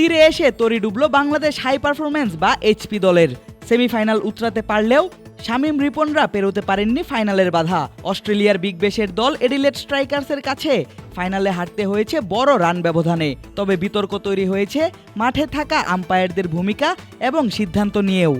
তীরে এসে তরি ডুবল বাংলাদেশ হাই পারফরমেন্স বা এইচপি দলের। সেমিফাইনাল উতরাতে পারলেও শামীম রিপনরা পেরোতে পারেননি ফাইনালের বাধা। অস্ট্রেলিয়ার বিগ বেশের দল এডিলেট স্ট্রাইকার্সের কাছে ফাইনালে হারতে হয়েছে বড় রান ব্যবধানে। তবে বিতর্ক তৈরি হয়েছে মাঠে থাকা আম্পায়ারদের ভূমিকা এবং সিদ্ধান্ত নিয়েও।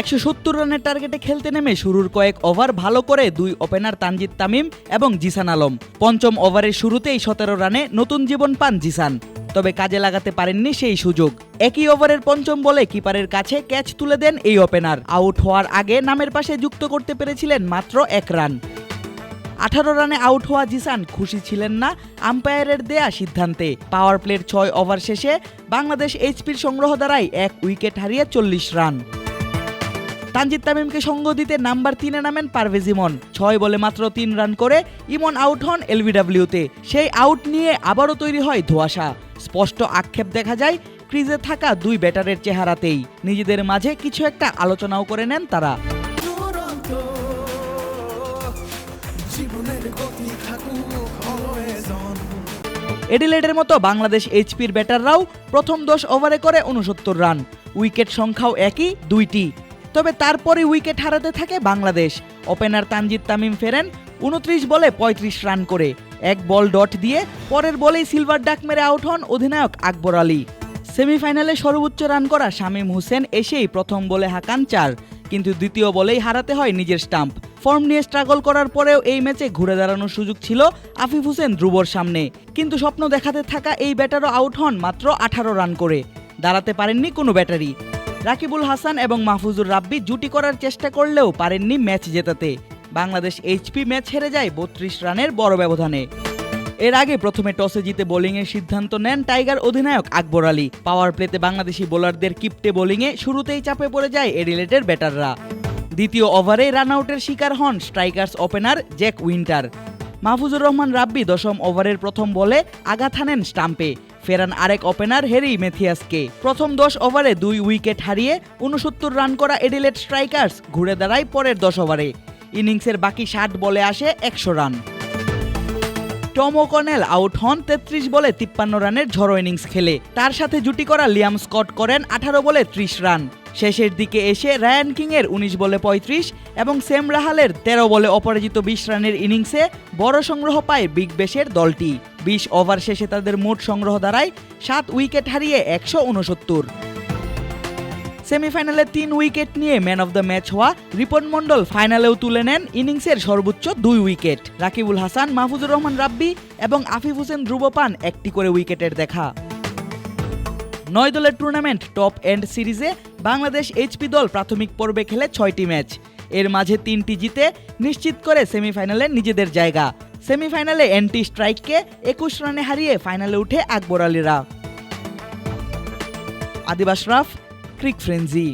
একশো সত্তর রানের টার্গেটে খেলতে নেমে শুরুর কয়েক ওভার ভালো করে দুই ওপেনার তানজিদ তামিম এবং জিসান আলম। পঞ্চম ওভারের শুরুতেই সতেরো রানে নতুন জীবন পান জিসান। তবে কাজে লাগাতে পারেননি সেই সুযোগ। একই ওভারের পঞ্চম বলে কিপারের কাছে ক্যাচ তুলে দেন এই ওপেনার। আউট হওয়ার আগে নামের পাশে যুক্ত করতে পেরেছিলেন মাত্র এক রান। আঠারো রানে আউট হওয়া জিসান খুশি ছিলেন না আম্পায়ারের দেয়া সিদ্ধান্তে। পাওয়ার প্লের ছয় ওভার শেষে বাংলাদেশ এইচপির সংগ্রহ দ্বারাই এক উইকেট হারিয়ে চল্লিশ রান। তানজিদ তামিমকে সঙ্গ দিতে নাম্বার তিনে নামেন পারভেজ ইমন। ছয় বলে মাত্র তিন রান করে ইমন আউট হন এলবিডাব্লিউতে। সেই আউট নিয়ে আবারও তৈরি হয় ধোয়াশা। স্পষ্ট আক্ষেপ দেখা যায় ক্রিজে থাকা দুই ব্যাটারের চেহারাতেই। নিজেদের মাঝে কিছু একটা আলোচনাও করে নেন তারা। এডিলেডের মতো বাংলাদেশ এইচপির ব্যাটাররাও প্রথম দশ ওভারে করে উনসত্তর রান। উইকেট সংখ্যাও একই দুইটি। তবে তারপরে উইকেট হারাতে থাকে বাংলাদেশ। ওপেনার তানজিদ তামিম ফেরেন উনত্রিশ বলে ৩৫ রান করে। এক বল ডট দিয়ে পরের বলেই সিলভার ডাক মেরে আউট হন অধিনায়ক আকবর আলী। সেমিফাইনালে সর্বোচ্চ রান করা শামীম হোসেন এসেই প্রথম বলে হাঁকান চার, কিন্তু দ্বিতীয় বলেই হারাতে হয় নিজের স্টাম্প। ফর্ম নিয়ে স্ট্রাগল করার পরেও এই ম্যাচে ঘুরে দাঁড়ানোর সুযোগ ছিল আফিফ হোসেন ধ্রুবর সামনে। কিন্তু স্বপ্ন দেখাতে থাকা এই ব্যাটারও আউট হন মাত্র আঠারো রান করে। দাঁড়াতে পারেননি কোনো ব্যাটারি। রাকিবুল হাসান এবং মাহফুজুর রাব্বি জুটি করার চেষ্টা করলেও পারেননি ম্যাচ জেতাতে। বাংলাদেশ এইচপি ম্যাচ হেরে যায় বত্রিশ রানের বড় ব্যবধানে। এর আগে প্রথমে টসে জিতে বোলিংয়ের সিদ্ধান্ত নেন টাইগার অধিনায়ক আকবর আলী। পাওয়ার প্লেতে বাংলাদেশি বোলারদের কিপটে বোলিংয়ে শুরুতেই চাপে পড়ে যায় এডিলেটের ব্যাটাররা। দ্বিতীয় ওভারে রান আউটের শিকার হন strikers opener Jack Winter. Mahfuzur Rahman Rabbi দশম ওভারের প্রথম বলে আঘাত হানেন স্টাম্পে। ফেরান আরেক ওপেনার হেরি মেথিয়াসকে। প্রথম দশ ওভারে দুই উইকেট হারিয়ে উনসত্তর রান করা এডিলেট স্ট্রাইকার্স ঘুরে দাঁড়ায় পরের দশ ওভারে। ইনিংসের বাকি ষাট বলে আসে একশো রান। টম ওকনেল আউট হন তেত্রিশ বলে তিপ্পান্ন রানের ঝড়ো ইনিংস খেলে। তার সাথে জুটি করা লিয়াম স্কট করেন আঠারো বলে ত্রিশ রান। শেষের দিকে এসে রায়ান কিং এর উনিশ বলে পঁয়ত্রিশ এবং সেম রাহালের তেরো বলে অপরাজিত বিশ রানের ইনিংসে বড় সংগ্রহ পায় বিগ বেশের দলটি। বিশ ওভার শেষে তাদের মোট সংগ্রহ দাঁড়ায় সাত উইকেট হারিয়ে একশো উনসত্তর। সেমিফাইনালে তিন উইকেট নিয়ে ম্যান অফ দ্য ম্যাচ হওয়া রিপন মণ্ডল ফাইনালেও তুলে নেন ইনিংসের সর্বোচ্চ দুই উইকেট। রাকিবুল হাসান, মাহফুজুর রহমান রাব্বি এবং আফিফ হোসেন ধ্রুব পান একটি করে উইকেটের দেখা। নয় দলের টুর্নামেন্ট টপ এন্ড সিরিজে বাংলাদেশ এইচপি দল প্রাথমিক পর্বে খেলে ছয়টি ম্যাচ এর মাঝে তিনটি জিতে নিশ্চিত করে সেমিফাইনালে নিজেদের জায়গা। সেমিফাইনালে অ্যান্টি স্ট্রাইককে একুশ রানে হারিয়ে ফাইনালে উঠে আকবর আলীরা। আদিবাস রাফ, ক্রিক ফ্রেঞ্জি